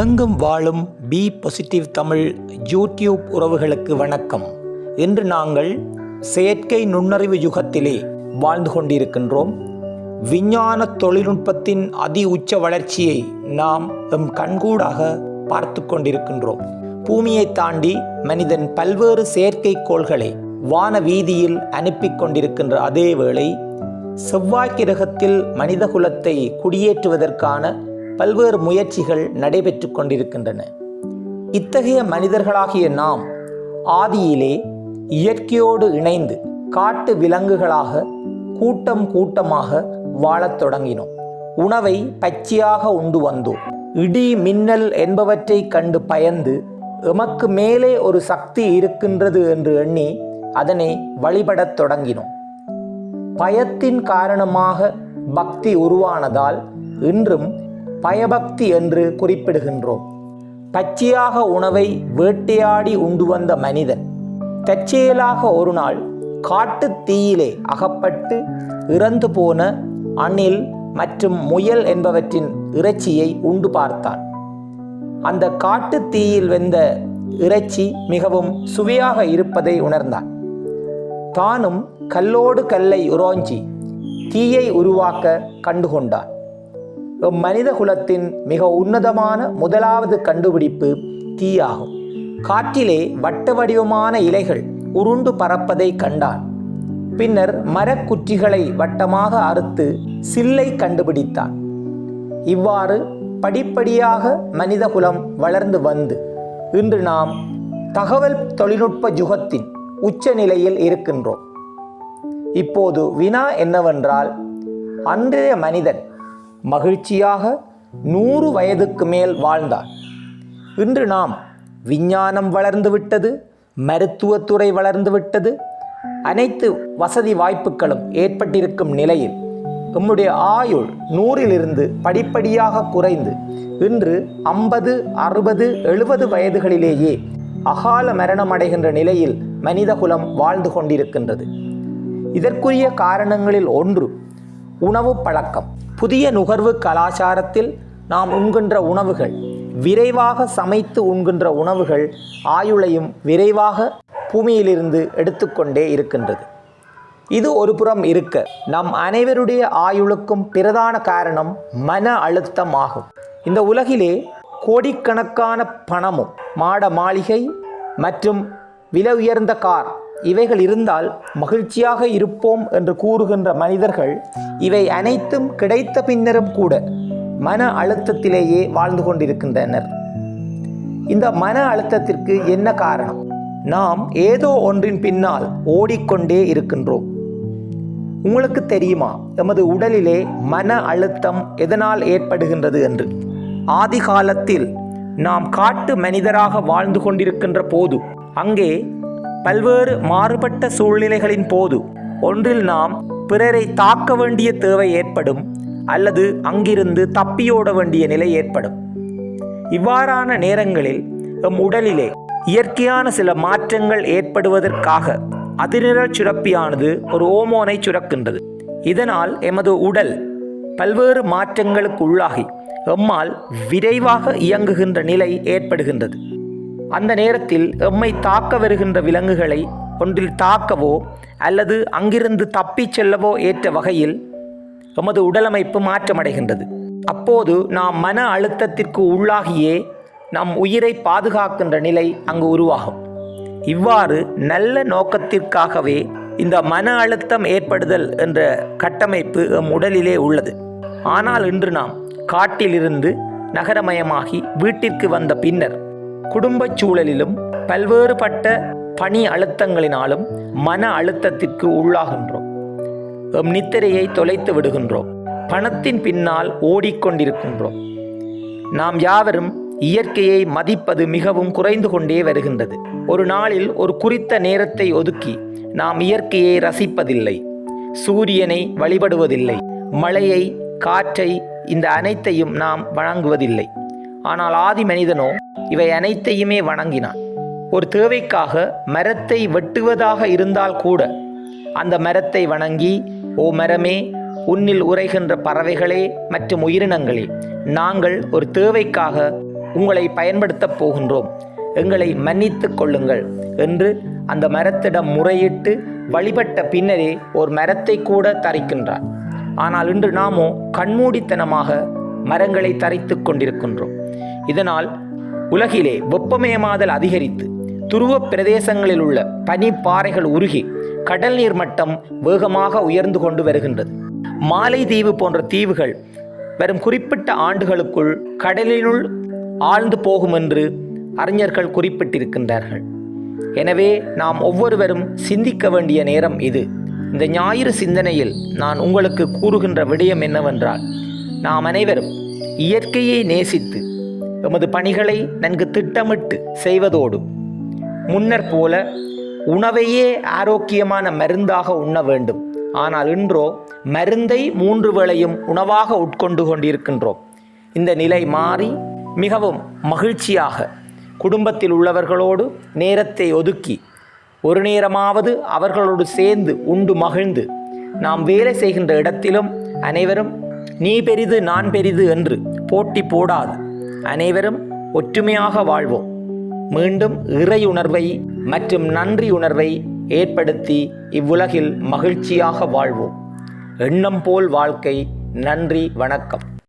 உலகெங்கும் வாழும் B positive Tamil YouTube உறவுகளுக்கு வணக்கம். இன்று நாங்கள் செயற்கை நுண்ணறிவு யுகத்திலே வாழ்ந்து கொண்டிருக்கின்றோம். விஞ்ஞான தொழில்நுட்பத்தின் அதி உச்ச வளர்ச்சியை நாம் எம் கண்கூடாக பார்த்து கொண்டிருக்கின்றோம். பூமியை தாண்டி மனிதன் பல்வேறு செயற்கைக்கோள்களை வான வீதியில் அனுப்பி கொண்டிருக்கின்ற அதே வேளை செவ்வாய் கிரகத்தில் மனிதகுலத்தை குடியேற்றுவதற்கான பல்வேறு முயற்சிகள் நடைபெற்று கொண்டிருக்கின்றன. இத்தகைய மனிதர்களாகிய நாம் ஆதியிலே இயற்கையோடு இணைந்து காட்டு விலங்குகளாக கூட்டம் கூட்டமாக வாழத் தொடங்கினோம். உணவை பச்சையாக உண்டு வந்தோம். இடி மின்னல் என்பவற்றை கண்டு பயந்து எமக்கு மேலே ஒரு சக்தி இருக்கின்றது என்று எண்ணி அதனை வழிபடத் தொடங்கினோம். பயத்தின் காரணமாக பக்தி உருவானதால் இன்றும் பயபக்தி என்று குறிப்பிடுகின்றோம். பச்சையாக உணவை வேட்டையாடி உண்டு வந்த மனிதன் தற்செயலாக ஒரு நாள் காட்டுத் தீயிலே அகப்பட்டு இறந்து போன அணில் மற்றும் முயல் என்பவற்றின் இறைச்சியை உண்டு பார்த்தான். அந்த காட்டுத் தீயில் வெந்த இறைச்சி மிகவும் சுவையாக இருப்பதை உணர்ந்தான். தானும் கல்லோடு கல்லை உரோஞ்சி தீயை உருவாக்க கண்டுகொண்டான். மனித குலத்தின் மிக உன்னதமான முதலாவது கண்டுபிடிப்பு தீயாகும். காற்றிலே வட்ட வடிவமான இலைகள் உருண்டு பறப்பதை கண்டான். பின்னர் மரக்குற்றிகளை வட்டமாக அறுத்து சில்லை கண்டுபிடித்தான். இவ்வாறு படிப்படியாக மனிதகுலம் வளர்ந்து வந்து இன்று நாம் தகவல் தொழில்நுட்ப யுகத்தின் உச்சநிலையில் இருக்கின்றோம். இப்போது வினா என்னவென்றால் அன்றைய மனிதன் மகிழ்ச்சியாக நூறு வயதுக்கு மேல் வாழ்ந்தார். இன்று நாம் விஞ்ஞானம் வளர்ந்து விட்டது மருத்துவத்துறை வளர்ந்து விட்டது அனைத்து வசதி வாய்ப்புகளும் ஏற்பட்டிருக்கும் நிலையில் நம்முடைய ஆயுள் நூறிலிருந்து படிப்படியாக குறைந்து இன்று ஐம்பது அறுபது எழுபது வயதுகளிலேயே அகால மரணம் அடைகின்ற நிலையில் மனிதகுலம் வாழ்ந்து கொண்டிருக்கின்றது. இதற்குரிய காரணங்களில் ஒன்று உணவு பழக்கம் புதிய நுகர்வு கலாச்சாரத்தில் நாம் உண்கின்ற உணவுகள் விரைவாக சமைத்து உண்கின்ற உணவுகள் ஆயுளையும் விரைவாக பூமியிலிருந்து எடுத்துக்கொண்டே இருக்கின்றது. இது ஒரு புறம் இருக்க நம் அனைவருடைய ஆயுளுக்கும் பிரதான காரணம் மன அழுத்தம் ஆகும் இந்த உலகிலே கோடிக்கணக்கான பணமும் மாட மாளிகை மற்றும் விலை உயர்ந்த கார் இவைகள் இருந்தால் மகிழ்ச்சியாக இருப்போம் என்று கூறுகின்ற மனிதர்கள் இவை அனைத்தும் கிடைத்த பின்னரும் கூட மன அழுத்தத்திலேயே வாழ்ந்து கொண்டிருக்கின்றனர். இந்த மன அழுத்தத்திற்கு என்ன காரணம்? நாம் ஏதோ ஒன்றின் பின்னால் ஓடிக்கொண்டே இருக்கின்றோம். உங்களுக்கு தெரியுமா எமது உடலிலே மன அழுத்தம் எதனால் ஏற்படுகின்றது என்று? ஆதி காலத்தில் நாம் காட்டு மனிதராக வாழ்ந்து கொண்டிருக்கின்ற போது அங்கே பல்வேறு மாறுபட்ட சூழ்நிலைகளின் போது ஒன்றில் நாம் பிறரை தாக்க வேண்டிய தேவை ஏற்படும் அல்லது அங்கிருந்து தப்பியோட வேண்டிய நிலை ஏற்படும். இவ்வாறான நேரங்களில் எம் உடலிலே இயற்கையான சில மாற்றங்கள் ஏற்படுவதற்காக அதிநிழல் சுரப்பியானது ஒரு ஓமோனை சுரக்கின்றது. இதனால் எமது உடல் பல்வேறு மாற்றங்களுக்கு உள்ளாகி எம்மால் விரைவாக இயங்குகின்ற நிலை ஏற்படுகின்றது. அந்த நேரத்தில் எம்மை தாக்க வருகின்ற விலங்குகளை ஒன்றில் தாக்கவோ அல்லது அங்கிருந்து தப்பிச் செல்லவோ ஏற்ற வகையில் எமது உடலமைப்பு மாற்றமடைகின்றது. அப்போது நாம் மன அழுத்தத்திற்கு உள்ளாகியே நம் உயிரை பாதுகாக்கின்ற நிலை அங்கு உருவாகும். இவ்வாறு நல்ல நோக்கத்திற்காகவே இந்த மன அழுத்தம் ஏற்படுதல் என்ற கட்டமைப்பு எம் உடலிலே உள்ளது. ஆனால் இன்று நாம் காட்டிலிருந்து நகரமயமாகி வீட்டிற்கு வந்த பின்னர் குடும்பச் சூழலிலும் பல்வேறுபட்ட பணி அழுத்தங்களினாலும் மன அழுத்தத்திற்கு உள்ளாகின்றோம். எம் நித்திரையை தொலைத்து விடுகின்றோம். பணத்தின் பின்னால் ஓடிக்கொண்டிருக்கின்றோம். நாம் யாவரும் இயற்கையை மதிப்பது மிகவும் குறைந்து கொண்டே வருகின்றது. ஒரு நாளில் ஒரு குறித்த நேரத்தை ஒதுக்கி நாம் இயற்கையை ரசிப்பதில்லை. சூரியனை வழிபடுவதில்லை. மழையை காற்றை இந்த அனைத்தையும் நாம் வழங்குவதில்லை ஆனால் ஆதி மனிதனோ இவை அனைத்தையுமே வணங்கினான். ஒரு தேவைக்காக மரத்தை வெட்டுவதாக இருந்தால் கூட அந்த மரத்தை வணங்கி ஓ மரமே உன்னில் உரைகின்ற பறவைகளே மற்றும் உயிரினங்களே நாங்கள் ஒரு தேவைக்காக உங்களை பயன்படுத்தப் போகின்றோம். எங்களை மன்னித்து கொள்ளுங்கள் என்று அந்த மரத்திடம் முறையிட்டு வழிபட்ட பின்னரே ஒரு மரத்தை கூட தரிக்கின்றார். ஆனால் இன்று நாமோ கண்மூடித்தனமாக மரங்களை தரித்துக் கொண்டிருக்கின்றோம். இதனால் உலகிலே வெப்பமயமாதல் அதிகரித்து துருவ பிரதேசங்களில் உள்ள பனிப்பாறைகள் உருகி கடல் நீர் மட்டம் வேகமாக உயர்ந்து கொண்டு வருகின்றது. மாலைதீவு போன்ற தீவுகள் வரும் குறிப்பிட்ட ஆண்டுகளுக்குள் கடலினுள் ஆழ்ந்து போகும் என்று அறிஞர்கள் குறிப்பிட்டிருக்கின்றார்கள். எனவே நாம் ஒவ்வொருவரும் சிந்திக்க வேண்டிய நேரம் இது. இந்த ஞாயிறு சிந்தனையில் நான் உங்களுக்கு கூறுகின்ற விடயம் என்னவென்றால் நாம் அனைவரும் இயற்கையை நேசித்து எமது பணிகளை நன்கு திட்டமிட்டு செய்வதோடு முன்னர் போல உணவையே ஆரோக்கியமான மருந்தாக உண்ண வேண்டும். ஆனால் இன்றோ மருந்தை மூன்று வேளையும் உணவாக உட்கொண்டு கொண்டிருக்கின்றோம். இந்த நிலை மாறி மிகவும் மகிழ்ச்சியாக குடும்பத்தில் உள்ளவர்களோடு நேரத்தை ஒதுக்கி ஒரு நேரமாவது அவர்களோடு சேர்ந்து உண்டு மகிழ்ந்து நாம் வேலை செய்கின்ற இடத்திலும் அனைவரும் நீ பெரிது நான் பெரிது என்று போட்டி போடாது. அனைவரும் ஒற்றுமையாக வாழ்வோம். மீண்டும் இறை உணர்வை மற்றும் நன்றி உணர்வை ஏற்படுத்தி இவ்வுலகில் மகிழ்ச்சியாக வாழ்வோம். எண்ணம் போல் வாழ்க்கை. நன்றி வணக்கம்.